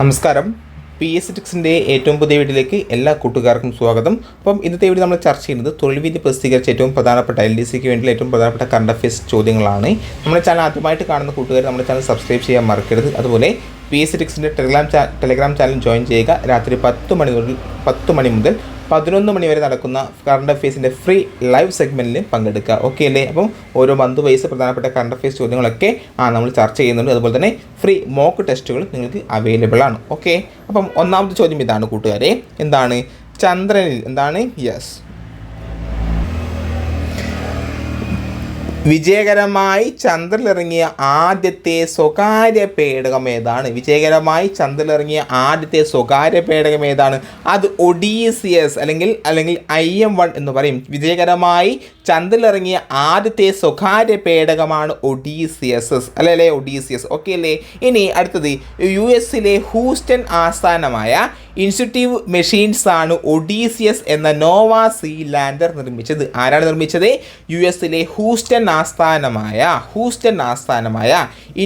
നമസ്കാരം. P S ടിക്സിന്റെ ഏറ്റവും പുതിയ വീട്ടിലേക്ക് എല്ലാ കൂട്ടുകാർക്കും സ്വാഗതം. അപ്പം ഇന്നത്തെ വീഡിയോ നമ്മൾ ചർച്ച ചെയ്യുന്നത് തൊഴിൽ വിധി പ്രസിദ്ധീകരിച്ച ഏറ്റവും പ്രധാനപ്പെട്ട എൽ ഡി സിക്ക് വേണ്ടിയുള്ള ഏറ്റവും പ്രധാനപ്പെട്ട കറണ്ട് അഫയേഴ്സ് ചോദ്യങ്ങളാണ്. നമ്മുടെ ചാനൽ ആദ്യമായിട്ട് കാണുന്ന കൂട്ടുകാർ നമ്മുടെ ചാനൽ സബ്സ്ക്രൈബ് ചെയ്യാൻ മറക്കരുത്. അതുപോലെ പി എസ് ടിക്സിന്റെ ടെലിഗ്രാം ടെലിഗ്രാം ചാനൽ ജോയിൻ ചെയ്യുക. രാത്രി പത്ത് മണി മുതൽ പത്ത് മണി മുതൽ പതിനൊന്ന് മണിവരെ നടക്കുന്ന കറണ്ട് അഫയേഴ്സിന്റെ ഫ്രീ ലൈവ് സെഗ്മെന്റിൽ പങ്കെടുക്കുക. ഓക്കെ അല്ലേ? അപ്പം ഓരോ മന്ത് വൈസ് പ്രധാനപ്പെട്ട കറണ്ട് അഫയേഴ്സ് ചോദ്യങ്ങളൊക്കെ ആ നമ്മൾ ചർച്ച ചെയ്യുന്നുണ്ട്. അതുപോലെ തന്നെ ഫ്രീ മോക്ക് ടെസ്റ്റുകൾ നിങ്ങൾക്ക് അവൈലബിൾ ആണ്. ഓക്കെ അപ്പം ഒന്നാമത്തെ ചോദ്യം ഇതാണ് കൂട്ടുകാരെ. എന്താണ്? ചന്ദ്രനിൽ എന്താണ്? യെസ് വിജയകരമായി ചന്ദ്രനിലിറങ്ങിയ ആദ്യത്തെ സ്വകാര്യ പേടകം ഏതാണ്? വിജയകരമായി ചന്ദ്രനിലിറങ്ങിയ ആദ്യത്തെ സ്വകാര്യ പേടകം ഏതാണ്? അത് ഒഡീസിയസ് അല്ലെങ്കിൽ അല്ലെങ്കിൽ ഐ എം വൺ എന്ന് പറയും. വിജയകരമായി ചന്ദ്രനിലിറങ്ങിയ ആദ്യത്തെ സ്വകാര്യ പേടകമാണ് ഒഡീസിയസ്. അല്ലേ? ഒഡീസിയസ്. ഓക്കെ അല്ലേ? ഇനി അടുത്തത് യു എസിലെ ഹൂസ്റ്റൺ ആസ്ഥാനമായ ഇൻസ്റ്റിറ്റ്യൂട്ടീവ് മെഷീൻസ് ആണ് ഒഡീസിയസ് എന്ന നോവ സി ലാൻഡർ നിർമ്മിച്ചത്. ആരാണ് നിർമ്മിച്ചത്? യു എസിലെ ഹൂസ്റ്റൺ ആസ്ഥാനമായ ഹൂസ്റ്റൺ ആസ്ഥാനമായ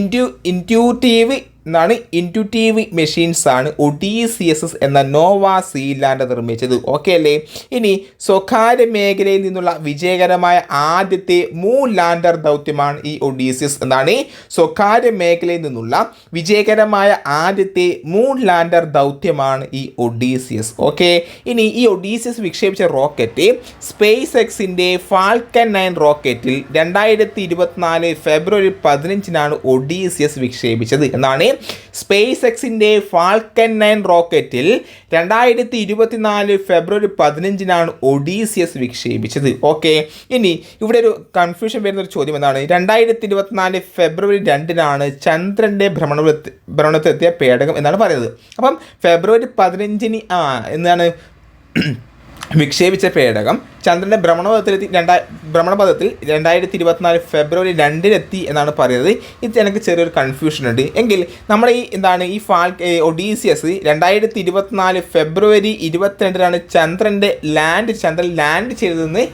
ഇന്റു ഇന്റ്യൂട്ടീവ് എന്നാണ് ഇന്റുറ്റീവ് മെഷീൻസ് ആണ് ഒഡീസിയസസ് എന്ന നോവ സീലാൻഡ് നിർമ്മിച്ചത്. ഓക്കെ അല്ലേ? ഇനി സ്വകാര്യ മേഖലയിൽ നിന്നുള്ള വിജയകരമായ ആദ്യത്തെ മൂ ലാൻഡർ ദൗത്യമാണ് ഈ ഒഡീസിയസ് എന്നാണ് സ്വകാര്യ മേഖലയിൽ നിന്നുള്ള വിജയകരമായ ആദ്യത്തെ മൂ ലാൻഡർ ദൗത്യമാണ് ഈ ഒഡീസിയസ്. ഓക്കെ? ഇനി ഈ ഒഡീസിയസ് വിക്ഷേപിച്ച റോക്കറ്റ് സ്പേസ് എക്സിന്റെ ഫാൽക്കൻ നയൻ റോക്കറ്റിൽ രണ്ടായിരത്തി ഇരുപത്തിനാല് ഫെബ്രുവരി പതിനഞ്ചിനാണ് ഒഡീസിയസ് വിക്ഷേപിച്ചത് എന്നാണ് സ്പേസ് എക്സിന്റെ ഫാൽക്കൻ നയൻ റോക്കറ്റിൽ രണ്ടായിരത്തി ഇരുപത്തിനാല് ഫെബ്രുവരി പതിനഞ്ചിനാണ് ഒഡീസിയസ് വിക്ഷേപിച്ചത്. ഓക്കെ ഇനി ഇവിടെ ഒരു കൺഫ്യൂഷൻ വരുന്ന ഒരു ചോദ്യം എന്താണ് രണ്ടായിരത്തി ഇരുപത്തിനാല് ഫെബ്രുവരി രണ്ടിനാണ് ചന്ദ്രന്റെ ഭ്രമണത്തിൽ ഭ്രമണത്തിലെത്തിയ പേടകം എന്നാണ് പറയുന്നത്. അപ്പം ഫെബ്രുവരി പതിനഞ്ചിന് ആ എന്താണ്? വിക്ഷേപിച്ച പേടകം ചന്ദ്രന്റെ ഭ്രമണപഥത്തിലെത്തി രണ്ടാ ഭ്രമണപഥത്തിൽ രണ്ടായിരത്തി ഇരുപത്തിനാല് ഫെബ്രുവരി രണ്ടിനെത്തി എന്നാണ് പറയുന്നത്. ഇത് എനിക്ക് ചെറിയൊരു കൺഫ്യൂഷൻ ഉണ്ട്. എങ്കിൽ നമ്മുടെ ഈ എന്താണ് ഈ ഫാൽ ഒഡീസിയസ് രണ്ടായിരത്തി ഇരുപത്തിനാല് ഫെബ്രുവരി ഇരുപത്തിരണ്ടിനാണ് ചന്ദ്രന്റെ ലാൻഡ് ചന്ദ്രൻ ലാൻഡ് ചെയ്തതെന്ന്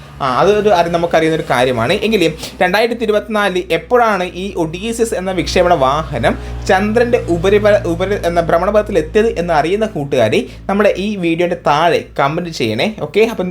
അതൊരു അറി നമുക്കറിയുന്ന ഒരു കാര്യമാണ്. എങ്കിൽ രണ്ടായിരത്തി ഇരുപത്തിനാല് എപ്പോഴാണ് ഈ ഒഡീസിയസ് എന്ന വിക്ഷേപണ വാഹനം ചന്ദ്രന്റെ ഉപരിപല ഉപരി എന്ന ഭ്രമണപഥത്തിൽ എത്തിയത് എന്ന് അറിയുന്ന കൂട്ടുകാരി നമ്മുടെ ഈ വീഡിയോന്റെ താഴെ കമന്റ് ചെയ്യണേ. ഓക്കെ അപ്പം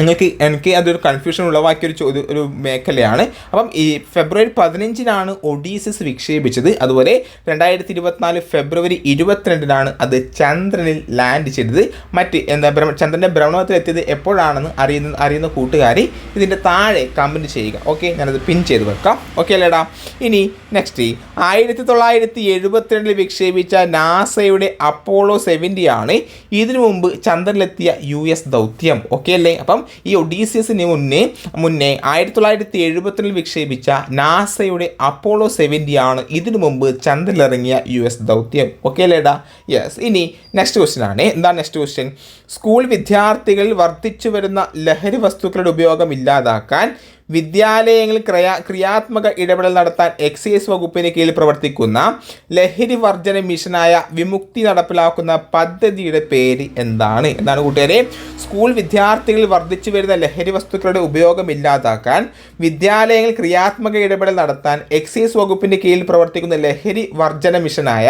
നിങ്ങൾക്ക് എനിക്ക് അതൊരു കൺഫ്യൂഷൻ ഉളവാക്കിയ ഒരു ചോദ്യം ഒരു മേഖലയാണ്. അപ്പം ഈ ഫെബ്രുവരി പതിനഞ്ചിനാണ് ഒഡീസസ് വിക്ഷേപിച്ചത്. അതുപോലെ രണ്ടായിരത്തി ഇരുപത്തിനാല് ഫെബ്രുവരി ഇരുപത്തിരണ്ടിനാണ് അത് ചന്ദ്രനിൽ ലാൻഡ് ചെയ്തത്. മറ്റ് എന്താ ചന്ദ്രന്റെ ഭ്രമണത്തിലെത്തിയത് എപ്പോഴാണെന്ന് അറിയുന്ന അറിയുന്ന കൂട്ടുകാരി ഇതിന്റെ താഴെ കമന്റ് ചെയ്യുക. ഓക്കെ ഞാനത് പിൻ ചെയ്ത് വെക്കാം. ഓക്കെ അല്ലേടാ? ഇനി നെക്സ്റ്റ് ആയിരത്തി തൊള്ളായിരത്തി എഴുപത്തിരണ്ടിൽ വിക്ഷേപിച്ച നാസയുടെ അപ്പോളോ സെവന്റി ആണ്. ഇതിനു മുമ്പ് ചന്ദ്രനിലെത്തിയ യു എസ് ദൗത്യം. ഓക്കെ അല്ലേ? അപ്പം ഈ ഒഡീസിയസിന് മുന്നേ മുന്നേ ആയിരത്തി തൊള്ളായിരത്തി എഴുപത്തിരണ്ടിൽ വിക്ഷേപിച്ച നാസയുടെ അപ്പോളോ സെവന്റി ആണ് ഇതിനു മുമ്പ് ചന്ദ്രനിലിറങ്ങിയ യു എസ് ദൗത്യം. ഓക്കെ അല്ലേടാ യെസ് ഇനി നെക്സ്റ്റ് ക്വസ്റ്റ്യൻ ആണ്. എന്താണ് നെക്സ്റ്റ് ക്വസ്റ്റ്യൻ സ്കൂൾ വിദ്യാർത്ഥികളിൽ വർദ്ധിച്ചു വരുന്ന ലഹരി വസ്തുക്കളുടെ ഉപയോഗം ഇല്ലാതാക്കാൻ വിദ്യാലയങ്ങളിൽ ക്രിയാ ക്രിയാത്മക ഇടപെടൽ നടത്താൻ എക്സൈസ് വകുപ്പിന് കീഴിൽ പ്രവർത്തിക്കുന്ന ലഹരി വർജന മിഷനായ വിമുക്തി നടപ്പിലാക്കുന്ന പദ്ധതിയുടെ പേര് എന്താണ്? എന്താണ് കൂട്ടുകാരെ? സ്കൂൾ വിദ്യാർത്ഥികളിൽ വർദ്ധിച്ചു വരുന്ന ലഹരി വസ്തുക്കളുടെ ഉപയോഗം ഇല്ലാതാക്കാൻ വിദ്യാലയങ്ങളിൽ ക്രിയാത്മക ഇടപെടൽ നടത്താൻ എക്സൈസ് വകുപ്പിന്റെ കീഴിൽ പ്രവർത്തിക്കുന്ന ലഹരി വർജന മിഷനായ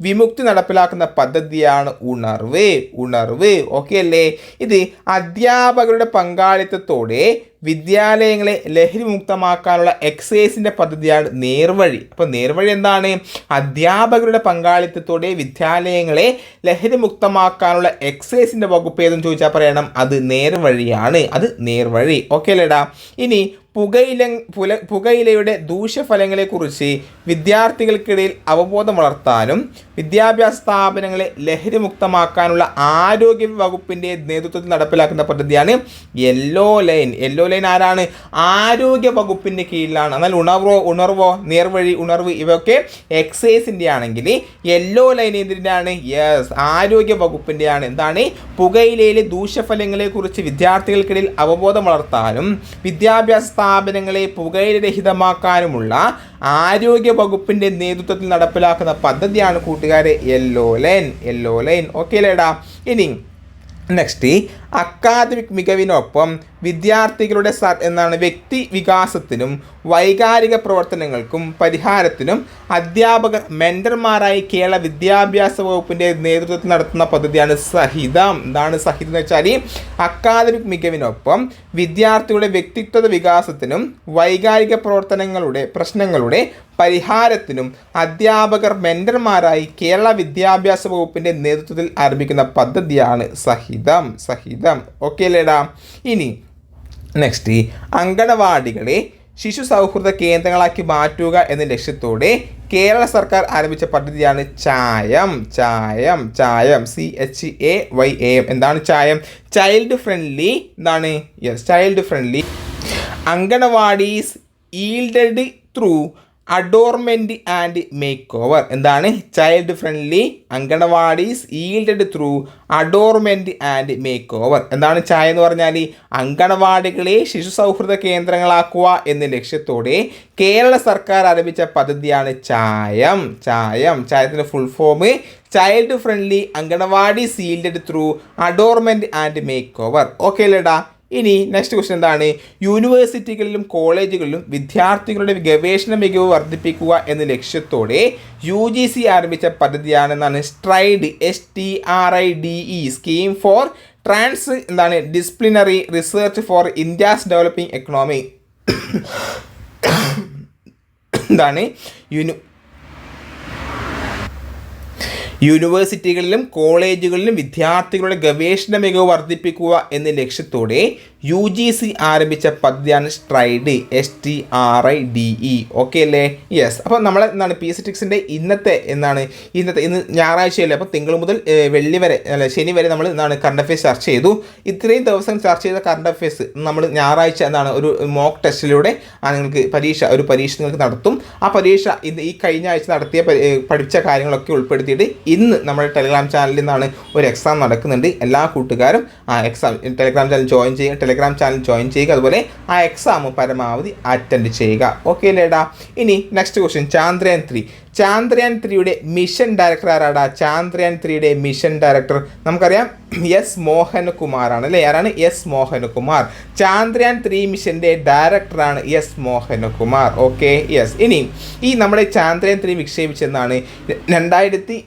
വിമുക്തി നടപ്പിലാക്കുന്ന പദ്ധതിയാണ് ഉണർവ്. ഉണർവ്. ഓക്കെ അല്ലേ? ഇത് അധ്യാപകരുടെ പങ്കാളിത്തത്തോടെ വിദ്യാലയങ്ങളെ ലഹരി മുക്തമാക്കാനുള്ള എക്സൈസിന്റെ പദ്ധതിയാണ് നേർവഴി. അപ്പോൾ നേർവഴി എന്താണ്? അധ്യാപകരുടെ പങ്കാളിത്തത്തോടെ വിദ്യാലയങ്ങളെ ലഹരി മുക്തമാക്കാനുള്ള എക്സൈസിന്റെ വകുപ്പ് ഏതെന്ന് ചോദിച്ചാൽ പറയണം? അത് നേർവഴിയാണ്. അത് നേർവഴി. ഓക്കെ അല്ലേടാ? ഇനി പുകയില പുല പുകയിലയുടെ ദൂഷ്യഫലങ്ങളെക്കുറിച്ച് വിദ്യാർത്ഥികൾക്കിടയിൽ അവബോധം വളർത്താനും വിദ്യാഭ്യാസ സ്ഥാപനങ്ങളെ ലഹരിമുക്തമാക്കാനുള്ള ആരോഗ്യ വകുപ്പിന്റെ നേതൃത്വത്തിൽ നടപ്പിലാക്കുന്ന പദ്ധതിയാണ് യെല്ലോ ലൈൻ. യെല്ലോ ലൈൻ ആരാണ്? ആരോഗ്യ വകുപ്പിന്റെ കീഴിലാണ്. എന്നാൽ ഉണർവോ ഉണർവോ നേർവഴി ഉണർവ് ഇവയൊക്കെ എക്സൈസിന്റെ ആണെങ്കിൽ യെല്ലോ ലൈൻ എന്തിന്റെയാണ് യെസ് ആരോഗ്യ വകുപ്പിന്റെയാണ്. എന്താണ്? പുകയിലയിലെ ദൂഷ്യഫലങ്ങളെക്കുറിച്ച് വിദ്യാർത്ഥികൾക്കിടയിൽ അവബോധം വളർത്താനും വിദ്യാഭ്യാസ സ്ഥാപനങ്ങളെ പുകയിലരഹിതമാക്കാനുമുള്ള ആരോഗ്യ വകുപ്പിന്റെ നേതൃത്വത്തിൽ നടപ്പിലാക്കുന്ന പദ്ധതിയാണ് കൂട്ടുകാരെ yellow line yellow line okay അല്ലേടാ ഇനി നെക്സ്റ്റ് അക്കാദമിക് മികവിനൊപ്പം വിദ്യാർത്ഥികളുടെ സ എന്നാണ് വ്യക്തി വികാസത്തിനും വൈകാരിക പ്രവർത്തനങ്ങൾക്കും പരിഹാരത്തിനും അധ്യാപകർ മെന്റർമാരായി കേരള വിദ്യാഭ്യാസ വകുപ്പിന്റെ നേതൃത്വത്തിൽ നടത്തുന്ന പദ്ധതിയാണ് സഹിതം. എന്താണ് സഹിതം എന്ന് വെച്ചാൽ അക്കാദമിക് മികവിനൊപ്പം വിദ്യാർത്ഥികളുടെ വ്യക്തിത്വ വികാസത്തിനും വൈകാരിക പ്രവർത്തനങ്ങളുടെ പ്രശ്നങ്ങളുടെ പരിഹാരത്തിനും അധ്യാപകർ മെന്റർമാരായി കേരള വിദ്യാഭ്യാസ വകുപ്പിന്റെ നേതൃത്വത്തിൽ ആരംഭിക്കുന്ന പദ്ധതിയാണ് സഹിതം. സഹിതം. ഓക്കെ അല്ലേടാ? ഇനി നെക്സ്റ്റ് അങ്കണവാടികളെ ശിശു സൗഹൃദ കേന്ദ്രങ്ങളാക്കി മാറ്റുക എന്ന ലക്ഷ്യത്തോടെ കേരള സർക്കാർ ആരംഭിച്ച പദ്ധതിയാണ് ചായം. ചായം ചായം. C H A Y A M എന്താണ് ചായം? ചൈൽഡ് ഫ്രണ്ട്ലി എന്താണ്? Yes child friendly anganwadis yielded through adornment and makeover എന്താണ്? Child friendly anganwadis yielded through adornment and makeover എന്താണ് ചായ എന്ന് പറഞ്ഞാൽ? അങ്കണവാടികളെ ശിശു സൗഹൃദ കേന്ദ്രങ്ങളാക്കുക എന്ന ലക്ഷ്യത്തോടെ കേരള സർക്കാർ ആരംഭിച്ച പദ്ധതിയാണ് ചായം. ചായം. ചായത്തിന്റെ full form child friendly anganwadi yielded through adornment and makeover okay അല്ലേടാ? ഇനി നെക്സ്റ്റ് ക്വസ്റ്റ്യൻ എന്താണ്? യൂണിവേഴ്സിറ്റികളിലും കോളേജുകളിലും വിദ്യാർത്ഥികളുടെ ഗവേഷണ മികവ് വർദ്ധിപ്പിക്കുക എന്ന ലക്ഷ്യത്തോടെ യു ജി സി ആരംഭിച്ച പദ്ധതിയാണെന്നാണ് stride S T R I D E scheme for trans എന്താണ്? Disciplinary research for India's developing economy എന്താണ്? യൂണി യൂണിവേഴ്സിറ്റികളിലും കോളേജുകളിലും വിദ്യാർത്ഥികളുടെ ഗവേഷണ മികവ് വർദ്ധിപ്പിക്കുക എന്ന ലക്ഷ്യത്തോടെ യു ജി സി ആരംഭിച്ച പദ്ധതിയാണ് stride S T R I D E okay അല്ലേ? യെസ് അപ്പോൾ നമ്മൾ എന്താണ് പി എസ് ടിക്സിന്റെ ഇന്നത്തെ എന്നാണ് ഇന്നത്തെ ഇന്ന് ഞായറാഴ്ചയല്ലേ? അപ്പോൾ തിങ്കൾ മുതൽ വെള്ളി വരെ അല്ല ശനി വരെ നമ്മൾ എന്താണ് കറണ്ട് അഫയേഴ്സ് ചർച്ച ചെയ്തു. ഇത്രയും ദിവസം ചർച്ച ചെയ്ത കറണ്ട് അഫയേഴ്സ് നമ്മൾ ഞായറാഴ്ച എന്താണ് ഒരു മോക്ക് ടെസ്റ്റിലൂടെ നിങ്ങൾക്ക് പരീക്ഷ ഒരു പരീക്ഷ നിങ്ങൾക്ക് നടത്തും. ആ പരീക്ഷ ഇത് ഈ കഴിഞ്ഞ ആഴ്ച നടത്തിയ പഠിച്ച കാര്യങ്ങളൊക്കെ ഉൾപ്പെടുത്തിയിട്ട് ഇന്ന് നമ്മുടെ ടെലിഗ്രാം ചാനലിൽ നിന്നാണ് ഒരു എക്സാം നടക്കുന്നുണ്ട്. എല്ലാ കൂട്ടുകാരും ആ എക്സാം ടെലിഗ്രാം ചാനൽ ജോയിൻ ചെയ്യുക ടെലിഗ്രാം ചാനൽ ജോയിൻ ചെയ്യുക. അതുപോലെ ആ എക്സാം പരമാവധി അറ്റൻഡ് ചെയ്യുക. ഓക്കെ അല്ലേടാ ഇനി next question Chandrayaan three Chandrayaan ത്രീയുടെ മിഷൻ ഡയറക്ടർ ആരാടാ? ചാന്ദ്രയാൻ ത്രീയുടെ മിഷൻ ഡയറക്ടർ നമുക്കറിയാം എസ് മോഹനകുമാറാണ് അല്ലേ? ആരാണ്? എസ് മോഹനകുമാർ. ചാന്ദ്രയാൻ ത്രീ മിഷന്റെ ഡയറക്ടറാണ് എസ് മോഹനകുമാർ. ഓക്കെ യെസ് ഇനി ഈ നമ്മുടെ ചാന്ദ്രയാൻ ത്രീ വിക്ഷേപിച്ചെന്നാണ് രണ്ടായിരത്തി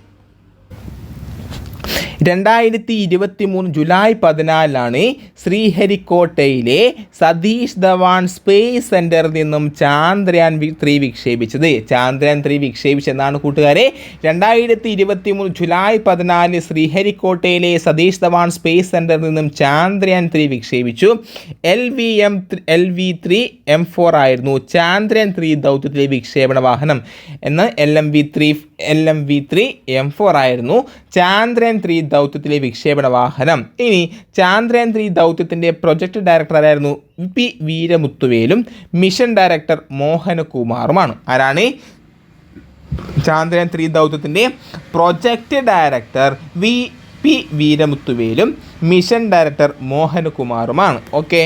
രണ്ടായിരത്തി ഇരുപത്തി മൂന്ന് ജൂലൈ പതിനാലിലാണ് ശ്രീഹരിക്കോട്ടയിലെ സതീഷ് ധവാൻ സ്പേസ് സെന്ററിൽ നിന്നും ചാന്ദ്രയാൻ ത്രീ വിക്ഷേപിച്ചത്. ചാന്ദ്രയാൻ ത്രീ വിക്ഷേപിച്ചെന്നാണ് കൂട്ടുകാരെ. രണ്ടായിരത്തി ഇരുപത്തി മൂന്ന് ജൂലൈ പതിനാലിന് ശ്രീഹരിക്കോട്ടയിലെ സതീഷ് ധവാൻ സ്പേസ് സെന്ററിൽ നിന്നും Chandrayaan three വിക്ഷേപിച്ചു. L V M L V three M four ആയിരുന്നു ചാന്ദ്രയാൻ ത്രീ ദൗത്യത്തിലെ വിക്ഷേപണ വാഹനം എന്ന് L M V three L M V three M four ആയിരുന്നു. ചാന്ദ്രയാൻ ത്രീ ദൗത്യത്തിലെ വിക്ഷേപണ വാഹനം. ഇനി ചാന്ദ്രയാൻ ത്രീ ദൗത്യത്തിന്റെ പ്രൊജക്ട് ഡയറക്ടറായിരുന്നു പി വീരമുത്തുവേലും മിഷൻ ഡയറക്ടർ മോഹനകുമാറുമാണ്. ആരാണ്? ചാന്ദ്രയാൻ ത്രീ ദൗത്യത്തിന്റെ പ്രൊജക്ട് ഡയറക്ടർ വി പി വീരമുത്തുവേലും mission director മോഹനകുമാറുമാണ്. Okay.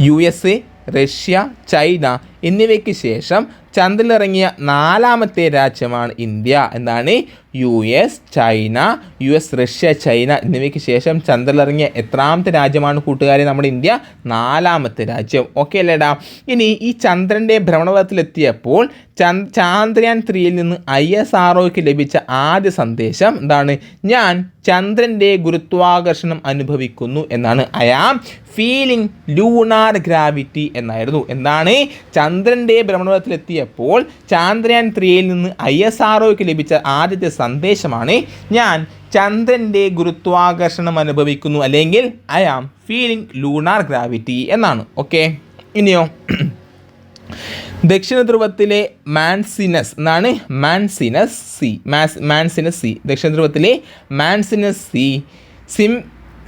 U S A Russia China എന്നിവയ്ക്ക് ശേഷം ചന്ദ്രനിറങ്ങിയ നാലാമത്തെ രാജ്യമാണ് ഇന്ത്യ. എന്താണ്? U S China U S Russia China എന്നിവയ്ക്ക് ശേഷം ചന്ദ്രനിറങ്ങിയ എത്രാമത്തെ രാജ്യമാണ് കൂട്ടുകാരെ നമ്മുടെ ഇന്ത്യ? നാലാമത്തെ രാജ്യം. ഓക്കെ അല്ലേടാ? ഇനി ഈ ചന്ദ്രന്റെ ഭ്രമണപഥത്തിലെത്തിയപ്പോൾ ചന്ദ് ചാന്ദ്രയാൻ ത്രീയിൽ നിന്ന് ഐ എസ് ആർ ലഭിച്ച ആദ്യ സന്ദേശം എന്താണ്? ഞാൻ ചന്ദ്രന്റെ ഗുരുത്വാകർഷണം അനുഭവിക്കുന്നു എന്നാണ്. I am feeling lunar gravity എന്നായിരുന്നു. എന്താണ്? ചന്ദ്രന്റെ ഭ്രമണപഥത്തിലെത്തിയപ്പോൾ ചാന്ദ്രയാൻ ത്രീയിൽ നിന്ന് ഐ എസ് ആർ ലഭിച്ച ആദ്യത്തെ സന്ദേശമാണ്. ഞാൻ ചന്ദ്രന്റെ ഗുരുത്വാകർഷണം അനുഭവിക്കുന്നു. അല്ലെങ്കിൽ I am feeling lunar gravity എന്നാണ്. ഓക്കെ ഇനിയോ. ദക്ഷിണ ധ്രുവത്തിലെ മാൻസിനസ് എന്നാണ്. Manzinus C. Mass Manzinus C. ദക്ഷിണ ധ്രുവത്തിലെ Manzinus C. Sim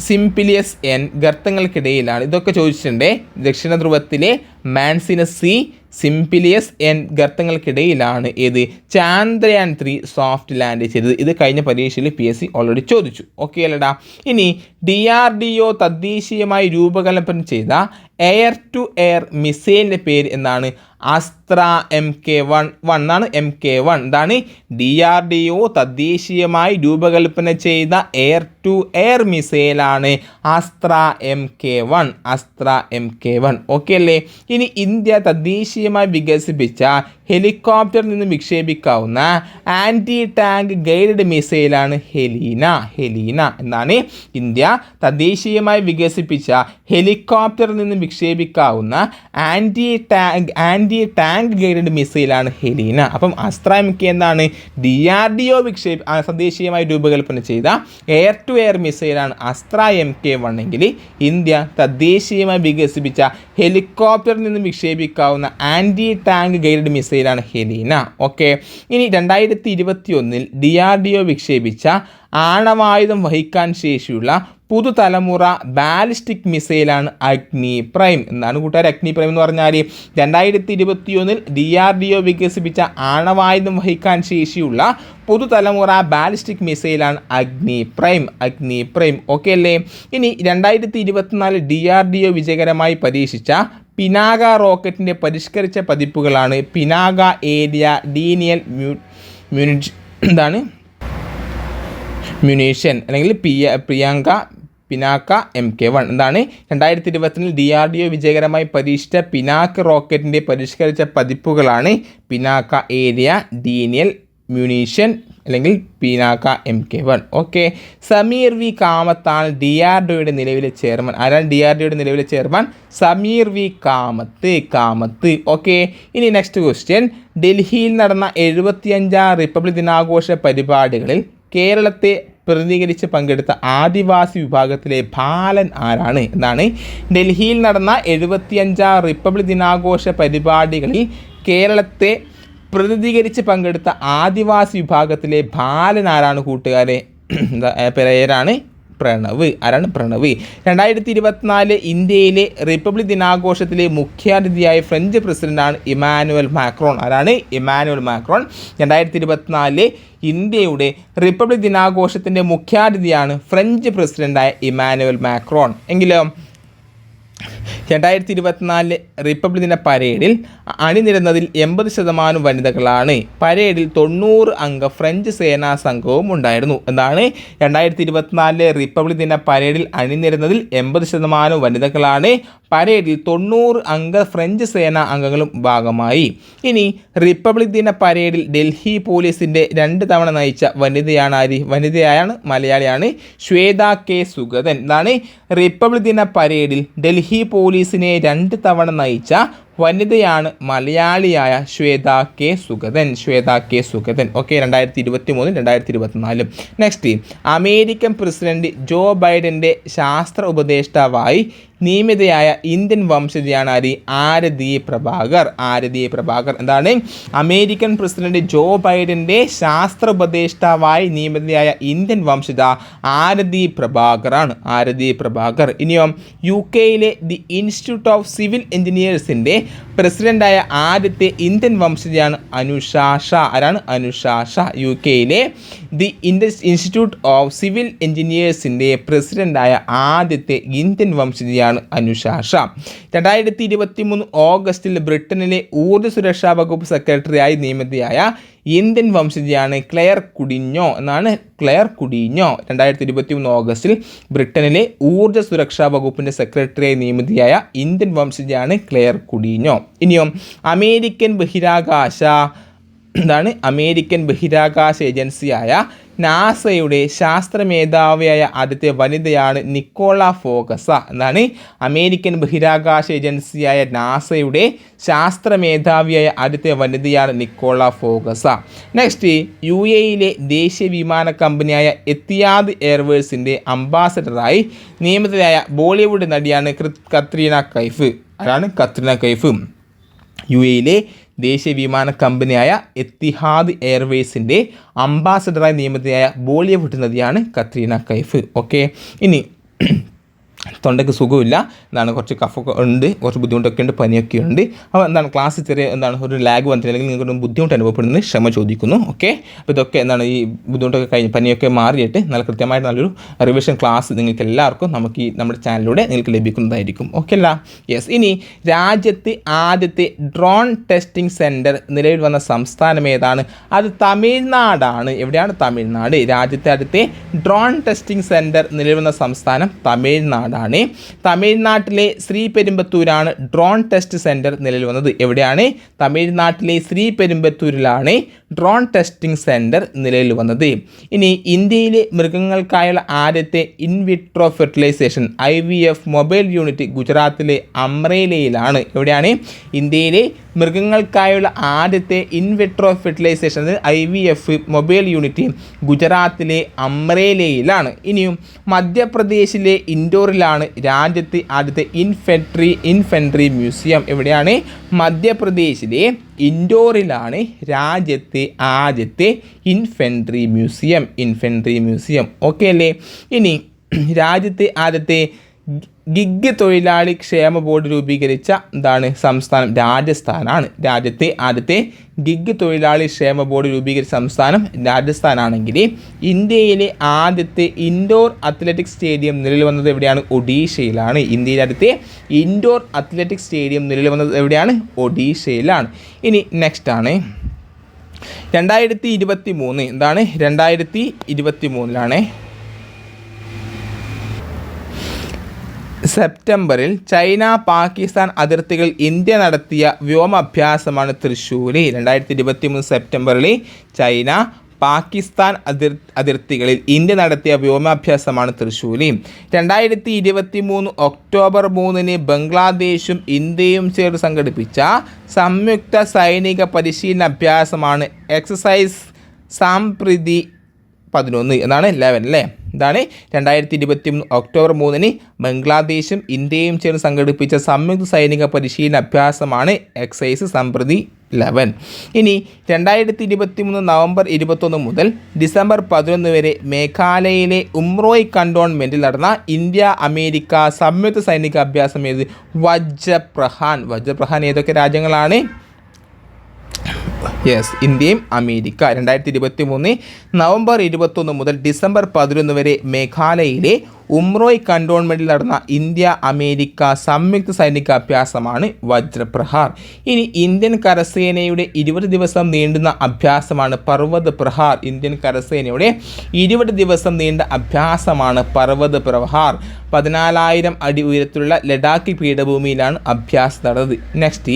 Simpelius N ഗർത്തങ്ങൾക്കിടയിലാണ്. ഇതൊക്കെ ചോദിച്ചിട്ടുണ്ട്. ദക്ഷിണ ധ്രുവത്തിലെ മാൻസിനസ് സി സിംപിലിയസ് എൻ ഗർത്തങ്ങൾക്കിടയിലാണ് ഏത് ചാന്ദ്രയാൻ ത്രീ സോഫ്റ്റ് ലാൻഡ് ചെയ്തത്. ഇത് കഴിഞ്ഞ പരീക്ഷയിൽ പി എസ് സി ഓൾറെഡി ചോദിച്ചു. ഓക്കെ അല്ലടാ. ഇനി ഡി ആർ ഡി ഒ തദ്ദേശീയമായി രൂപകൽപ്പന ചെയ്ത എയർ ടു എയർ മിസൈലിന്റെ പേര് എന്താണ് Astra M K one one ആണ് എം കെ വൺ എന്താണ് ഡി ആർ ഡി ഒ തദ്ദേശീയമായി രൂപകൽപ്പന ചെയ്ത air to air മിസൈലാണ് Astra M K one Astra M K one okay അല്ലേ? ഇനി ഇന്ത്യ തദ്ദേശീയമായി വികസിപ്പിച്ച ഹെലികോപ്റ്ററിൽ നിന്ന് വിക്ഷേപിക്കാവുന്ന ആന്റി ടാങ്ക് ഗൈഡഡ് മിസൈലാണ് ഹെലീന ഹെലീന എന്നാണ് ഇന്ത്യ തദ്ദേശീയമായി വികസിപ്പിച്ച ഹെലികോപ്റ്ററിൽ നിന്ന് വിക്ഷേപിക്കാവുന്ന anti tank anti tank guided മിസൈലാണ് Helina. അപ്പം അസ്ത്ര എം കെ എന്താണ്? ഡി ആർ ഡി ഒ വിക്ഷേപ സ്വദേശീയമായി രൂപകൽപ്പന ചെയ്ത എയർ ടു എയർ മിസൈലാണ് അസ്ത്ര എം കെ വൺ എങ്കിൽ ഇന്ത്യ തദ്ദേശീയമായി വികസിപ്പിച്ച ഹെലികോപ്റ്ററിൽ നിന്ന് വിക്ഷേപിക്കാവുന്ന ആന്റി ടാങ്ക് ഗൈഡഡ് മിസൈലാണ് ഹെലീന. ഓക്കെ ഇനി രണ്ടായിരത്തി ഇരുപത്തി ഒന്നിൽ ഡി ആർ ഡി ഒ വിക്ഷേപിച്ച ആണവായുധം വഹിക്കാൻ ശേഷിയുള്ള പുതുതലമുറ ബാലിസ്റ്റിക് മിസൈലാണ് അഗ്നി പ്രൈം. എന്നാണ് കൂട്ടുകാർ. അഗ്നി പ്രൈം എന്ന് പറഞ്ഞാൽ രണ്ടായിരത്തി ഇരുപത്തിയൊന്നിൽ ഡി ആർ ഡി ഒ വികസിപ്പിച്ച ആണവായുധം വഹിക്കാൻ ശേഷിയുള്ള പുതുതലമുറ ബാലിസ്റ്റിക് മിസൈലാണ് അഗ്നി പ്രൈം. അഗ്നി പ്രൈം. ഓക്കെ അല്ലേ? ഇനി രണ്ടായിരത്തി ഇരുപത്തിനാല് ഡി ആർ ഡി ഒ വിജയകരമായി പരീക്ഷിച്ച പിനാക റോക്കറ്റിന്റെ പരിഷ്കരിച്ച പതിപ്പുകളാണ് പിനാക ഏരിയ ഡീനിയൽ മ്യൂ മ്യൂണിറ്റ് എന്താണ്? മ്യുനീഷ്യൻ അല്ലെങ്കിൽ പിയ Priyanka Pinaka M K one. എന്താണ്? രണ്ടായിരത്തി ഇരുപത്തിനിൽ ഡി ആർ ഡി ഒ വിജയകരമായി പരീക്ഷിച്ച പിനാക്ക് റോക്കറ്റിന്റെ പരിഷ്കരിച്ച പതിപ്പുകളാണ് പിനാക്ക ഏരിയ ഡീനിയൽ മ്യൂണീഷ്യൻ അല്ലെങ്കിൽ Pinaka M K one. Okay. Sameer V കാമത്താണ് D R ഡിയുടെ നിലവിലെ ചെയർമാൻ. ആരാണ് ഡി ആർ ഡിയുടെ നിലവിലെ chairman? Sameer V Kamat Kamat. Okay. ഇനി നെക്സ്റ്റ് ക്വസ്റ്റ്യൻ. ഡൽഹിയിൽ നടന്ന എഴുപത്തിയഞ്ചാം റിപ്പബ്ലിക് ദിനാഘോഷ പരിപാടികളിൽ കേരളത്തെ പ്രതിനിധീകരിച്ച് പങ്കെടുത്ത ആദിവാസി വിഭാഗത്തിലെ ബാലൻ ആരാണ് എന്നാണ് ഡൽഹിയിൽ നടന്ന എഴുപത്തിയഞ്ചാം റിപ്പബ്ലിക് ദിനാഘോഷ പരിപാടികളിൽ കേരളത്തെ പ്രതിനിധീകരിച്ച് പങ്കെടുത്ത ആദിവാസി വിഭാഗത്തിലെ ബാലൻ ആരാണ് കൂട്ടുകാരെ? പേരാണ് പ്രണവ് ആരാണ് പ്രണവ്? രണ്ടായിരത്തി ഇരുപത്തിനാല് ഇന്ത്യയിലെ റിപ്പബ്ലിക് ദിനാഘോഷത്തിലെ മുഖ്യാതിഥിയായ ഫ്രഞ്ച് പ്രസിഡന്റാണ് ഇമാനുവൽ മാക്രോൺ. ആരാണ്? Emmanuel Macron. രണ്ടായിരത്തി ഇരുപത്തിനാലിലെ ഇന്ത്യയുടെ റിപ്പബ്ലിക് ദിനാഘോഷത്തിന്റെ മുഖ്യാതിഥിയാണ് ഫ്രഞ്ച് പ്രസിഡന്റായ ഇമാനുവൽ മാക്രോൺ. എങ്കിലോ രണ്ടായിരത്തി ഇരുപത്തിനാലിലെ റിപ്പബ്ലിക് ദിന പരേഡിൽ അണിനിരുന്നതിൽ എൺപത് ശതമാനം വനിതകളാണ്. പരേഡിൽ തൊണ്ണൂറ് അംഗ ഫ്രഞ്ച് സേനാ സംഘവും ഉണ്ടായിരുന്നു. എന്നാണ് രണ്ടായിരത്തി ഇരുപത്തിനാലിലെ റിപ്പബ്ലിക് ദിന പരേഡിൽ അണിനിരുന്നതിൽ എൺപത് ശതമാനം വനിതകളാണ്. പരേഡിൽ തൊണ്ണൂറ് അംഗ ഫ്രഞ്ച് സേനാ അംഗങ്ങളും ഭാഗമായി. ഇനി റിപ്പബ്ലിക് ദിന പരേഡിൽ ഡൽഹി പോലീസിന്റെ രണ്ട് തവണ നയിച്ച വനിതയാണ് ആര് വനിതയാണ് മലയാളിയാണ് ശ്വേത കെ സുഗതൻ. എന്നാണ് റിപ്പബ്ലിക് ദിന പരേഡിൽ ഡൽഹി പോലീസിനെ രണ്ട് തവണ നയിച്ച വനിതയാണ് മലയാളിയായ Shweta K Sugathan. Shweta K Sugathan. Okay രണ്ടായിരത്തി ഇരുപത്തി മൂന്ന് രണ്ടായിരത്തി ഇരുപത്തിനാലും നെക്സ്റ്റ് അമേരിക്കൻ പ്രസിഡന്റ് ജോ ബൈഡന്റെ ശാസ്ത്ര ഉപദേഷ്ടാവായി നിയമിതയായ ഇന്ത്യൻ വംശജയാണ് ആര് ആരതി പ്രഭാകർ. ആരതി പ്രഭാകർ എന്താണ്? അമേരിക്കൻ പ്രസിഡന്റ് ജോ ബൈഡന്റെ ശാസ്ത്ര ഉപദേഷ്ടാവായി നിയമിതയായ ഇന്ത്യൻ വംശജ ആരതി പ്രഭാകറാണ്. ആരതി പ്രഭാകർ. ഇനിയോ യു കെയിലെ ദി ഇൻസ്റ്റിറ്റ്യൂട്ട് ഓഫ് സിവിൽ എഞ്ചിനീയേഴ്സിന്റെ പ്രസിഡന്റായ ആദ്യത്തെ ഇന്ത്യൻ വംശജയാണ് അനുഷ ഷാ. ആരാണ്? അനുഷ ഷാ. യു കെയിലെ the Indus institute of civil എഞ്ചിനീയേഴ്സിന്റെ പ്രസിഡന്റായ ആദ്യത്തെ ഇന്ത്യൻ വംശജയാണ് അനുഷ അനുശാസ. രണ്ടായിരത്തി ഇരുപത്തി മൂന്ന് ഓഗസ്റ്റിൽ ബ്രിട്ടനിലെ ഊർജ സുരക്ഷാ വകുപ്പ് സെക്രട്ടറിയായി നിയമിതയായ ഇന്ത്യൻ വംശജയാണ് ക്ലെയർ കുടിഞ്ഞോ എന്നാണ് ക്ലെയർ കുടിഞ്ഞോ. രണ്ടായിരത്തി ഇരുപത്തി മൂന്ന് ഓഗസ്റ്റിൽ ബ്രിട്ടനിലെ ഊർജ സുരക്ഷാ വകുപ്പിന്റെ സെക്രട്ടറിയായി നിയമിതയായ ഇന്ത്യൻ വംശജയാണ് ക്ലെയർ കുടിഞ്ഞോ. ഇനിയും അമേരിക്കൻ ബഹിരാകാശ എന്താണ് അമേരിക്കൻ ബഹിരാകാശ ഏജൻസിയായ നാസയുടെ ശാസ്ത്ര മേധാവിയായ ആദ്യത്തെ വനിതയാണ് നിക്കോള ഫോഗസ എന്നാണ് അമേരിക്കൻ ബഹിരാകാശ ഏജൻസിയായ നാസയുടെ ശാസ്ത്ര മേധാവിയായ ആദ്യത്തെ വനിതയാണ് നിക്കോള ഫോഗസ. നെക്സ്റ്റ് യു എയിലെ ദേശീയ വിമാന കമ്പനിയായ എത്തിയാദ് എയർവേഴ്സിന്റെ അംബാസഡറായി നിയമിതയായ ബോളിവുഡ് നടിയാണ് കത്രീന കൈഫ്. ആരാണ് കത്രീന കൈഫ്? യു എയിലെ ദേശീയ വിമാന കമ്പനിയായ എത്തിഹാദ് എയർവേസിന്റെ അംബാസഡറായി നിയമിതയായ ബോളിയ നദിയാണ് കത്രീന കൈഫ്. ഓക്കെ ഇനി തൊണ്ടയ്ക്ക് സുഖമില്ല. എന്താണ് കുറച്ച് കഫൊക്കെ ഉണ്ട് കുറച്ച് ബുദ്ധിമുട്ടൊക്കെ ഉണ്ട് പനിയൊക്കെ ഉണ്ട്. അപ്പോൾ എന്താണ് ക്ലാസ് ചെറിയ എന്താണ് ഒരു ലാഗ് വന്നിട്ടുണ്ടെങ്കിൽ നിങ്ങൾക്ക് ബുദ്ധിമുട്ട് അനുഭവപ്പെടുന്നത് ക്ഷമ ചോദിക്കുന്നു. ഓക്കെ അപ്പോൾ ഇതൊക്കെ എന്താണ് ഈ ബുദ്ധിമുട്ടൊക്കെ കഴിഞ്ഞ് പനിയൊക്കെ മാറിയിട്ട് നല്ല കൃത്യമായിട്ട് നല്ലൊരു റിവിഷൻ ക്ലാസ് നിങ്ങൾക്ക് എല്ലാവർക്കും നമുക്ക് ഈ നമ്മുടെ ചാനലിലൂടെ നിങ്ങൾക്ക് ലഭിക്കുന്നതായിരിക്കും. ഓക്കെ അല്ല? യെസ് ഇനി രാജ്യത്ത് ആദ്യത്തെ ഡ്രോൺ ടെസ്റ്റിംഗ് സെന്റർ നിലവിൽ വന്ന സംസ്ഥാനം ഏതാണ്? അത് തമിഴ്നാടാണ്. എവിടെയാണ് തമിഴ്നാട്? രാജ്യത്തെ ആദ്യത്തെ ഡ്രോൺ ടെസ്റ്റിംഗ് സെന്റർ നിലവിൽ വന്ന സംസ്ഥാനം തമിഴ്നാടാണ് തമിഴ്നാട്ടിലെ ശ്രീപെരുമ്പത്തൂരാണ് ഡ്രോൺ ടെസ്റ്റ് സെന്റർ നിലവിൽ വന്നത്. എവിടെയാണ്? തമിഴ്നാട്ടിലെ ശ്രീപെരുമ്പത്തൂരിലാണ് ഡ്രോൺ ടെസ്റ്റിംഗ് സെന്റർ നിലവിൽ വന്നത്. ഇനി ഇന്ത്യയിലെ മൃഗങ്ങൾക്കായുള്ള ആദ്യത്തെ in vitro fertilisation I V F mobile unit ഗുജറാത്തിലെ അമ്രേലയിലാണ്. എവിടെയാണ്? ഇന്ത്യയിലെ മൃഗങ്ങൾക്കായുള്ള ആദ്യത്തെ in vitro fertilisation I V F mobile unit ഗുജറാത്തിലെ അമ്രേലയിലാണ്. ഇനിയും മധ്യപ്രദേശിലെ ഇൻഡോറിലാണ് രാജ്യത്തെ ആദ്യത്തെ ഇൻഫെൻട്രി ഇൻഫെൻട്രി മ്യൂസിയം എവിടെയാണ്? മധ്യപ്രദേശിലെ ഇൻഡോറിലാണ് രാജ്യത്തെ ആദ്യത്തെ infantry museum infantry museum okay അല്ലേ? ഇനി രാജ്യത്തെ ആദ്യത്തെ ഗിഗ് തൊഴിലാളി ക്ഷേമ ബോർഡ് രൂപീകരിച്ച എന്താണ് സംസ്ഥാനം? രാജസ്ഥാനാണ്. രാജ്യത്തെ ആദ്യത്തെ ഗിഗ് തൊഴിലാളി ക്ഷേമ ബോർഡ് രൂപീകരിച്ച സംസ്ഥാനം രാജസ്ഥാനാണെങ്കിൽ ഇന്ത്യയിലെ ആദ്യത്തെ ഇൻഡോർ അത്ലറ്റിക് സ്റ്റേഡിയം നിലവിൽ വന്നത് എവിടെയാണ്? ഒഡീഷയിലാണ്. ഇന്ത്യയിലെ ആദ്യത്തെ ഇൻഡോർ അത്ലറ്റിക് സ്റ്റേഡിയം നിലവിൽ വന്നത് എവിടെയാണ്? ഒഡീഷയിലാണ്. ഇനി നെക്സ്റ്റ് ആണ്. രണ്ടായിരത്തി ഇരുപത്തി മൂന്ന് എന്താണ്? രണ്ടായിരത്തി ഇരുപത്തി മൂന്നിലാണ് സെപ്റ്റംബറിൽ ചൈന പാകിസ്ഥാൻ അതിർത്തികൾ ഇന്ത്യ നടത്തിയ വ്യോമാഭ്യാസമാണ് തൃശ്ശൂരിൽ രണ്ടായിരത്തി ഇരുപത്തി മൂന്ന് സെപ്റ്റംബറിൽ ചൈന പാകിസ്ഥാൻ അതിർ അതിർത്തികളിൽ ഇന്ത്യ നടത്തിയ വ്യോമാഭ്യാസമാണ് തൃശ്ശൂരി. രണ്ടായിരത്തി ഇരുപത്തി മൂന്ന് ഒക്ടോബർ മൂന്നിന് ബംഗ്ലാദേശും ഇന്ത്യയും ചേർന്ന് സംഘടിപ്പിച്ച സംയുക്ത സൈനിക പരിശീലന അഭ്യാസമാണ് എക്സസൈസ് സാംപ്രീതി പതിനൊന്ന് എന്നാണ് ലെവൻ അല്ലേ? ഇതാണ് രണ്ടായിരത്തി ഇരുപത്തി മൂന്ന് ഒക്ടോബർ മൂന്നിന് ബംഗ്ലാദേശും ഇന്ത്യയും ചേർന്ന് സംഘടിപ്പിച്ച സംയുക്ത സൈനിക പരിശീലന അഭ്യാസമാണ് എക്സൈസ് സംപ്രതി ലെവൻ ഇനി രണ്ടായിരത്തി ഇരുപത്തി മൂന്ന് നവംബർ ഇരുപത്തൊന്ന് മുതൽ ഡിസംബർ പതിനൊന്ന് വരെ മേഘാലയയിലെ ഉംറോയ് കണ്ടോൺമെന്റിൽ നടന്ന ഇന്ത്യ അമേരിക്ക സംയുക്ത സൈനിക അഭ്യാസം ഏത്? വജ്രപ്രഹാൻ. വജ്രപ്രഹാൻ ഏതൊക്കെ രാജ്യങ്ങളാണ്? യെസ് ഇന്ത്യയും അമേരിക്ക. രണ്ടായിരത്തി ഇരുപത്തി മൂന്ന് നവംബർ ഇരുപത്തൊന്ന് മുതൽ ഡിസംബർ പതിനൊന്ന് വരെ മേഘാലയയിലെ ഉംറോയ് കണ്ടോൺമെന്റിൽ നടന്ന ഇന്ത്യ അമേരിക്ക സംയുക്ത സൈനിക അഭ്യാസമാണ് വജ്രപ്രഹാർ. ഇനി ഇന്ത്യൻ കരസേനയുടെ ഇരുപത് ദിവസം നീണ്ടുന്ന അഭ്യാസമാണ് പർവത് പ്രഹാർ ഇന്ത്യൻ കരസേനയുടെ ഇരുപത് ദിവസം നീണ്ട അഭ്യാസമാണ് പർവത് പ്രഹാർ പതിനാലായിരം അടി ഉയരത്തിലുള്ള ലഡാക്ക് പീഠഭൂമിയിലാണ് അഭ്യാസം നടന്നത്. നെക്സ്റ്റ്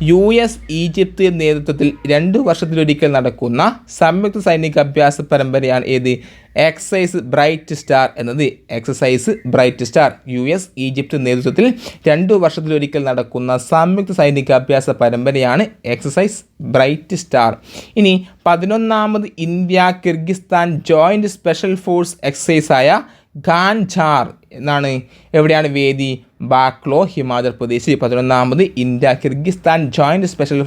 യു എസ് ഈജിപ്ത് നേതൃത്വത്തിൽ രണ്ടു വർഷത്തിലൊരിക്കൽ നടക്കുന്ന സംയുക്ത സൈനിക അഭ്യാസ പരമ്പരയാണ് ഏത്? എക്സസൈസ് ബ്രൈറ്റ് സ്റ്റാർ എന്നത് exercise Bright Star U S Egypt നേതൃത്വത്തിൽ രണ്ടു വർഷത്തിലൊരിക്കൽ നടക്കുന്ന സംയുക്ത സൈനിക അഭ്യാസ പരമ്പരയാണ് എക്സസൈസ് ബ്രൈറ്റ് സ്റ്റാർ ഇനി പതിനൊന്നാമത് India Kyrgyzstan joint special force എക്സസൈസായ Khanjar എന്നാണ്. എവിടെയാണ് വേദി? Bakloh Himachal Pradesh. പതിനൊന്നാമത് India Kyrgyzstan. Joint special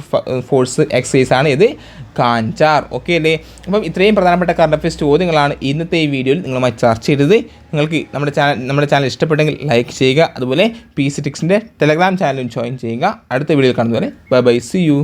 force exercise ആണ് ഇത്. കാഞ്ചാർ. ഓക്കെ അല്ലേ? അപ്പം ഇത്രയും പ്രധാനപ്പെട്ട കറണ്ട് അഫയേഴ്സ് ചോദ്യങ്ങളാണ് ഇന്നത്തെ ഈ വീഡിയോയിൽ നിങ്ങളുമായി ചർച്ച ചെയ്തത്. നിങ്ങൾക്ക് നമ്മുടെ ചാനൽ നമ്മുടെ ചാനൽ ഇഷ്ടപ്പെട്ടെങ്കിൽ ലൈക്ക് ചെയ്യുക. അതുപോലെ പി സി ടിക്സിന്റെ ടെലഗ്രാം ചാനലും ജോയിൻ ചെയ്യുക. അടുത്ത വീഡിയോയിൽ കാണുന്നതുവരെ ബൈ ബൈ സി യു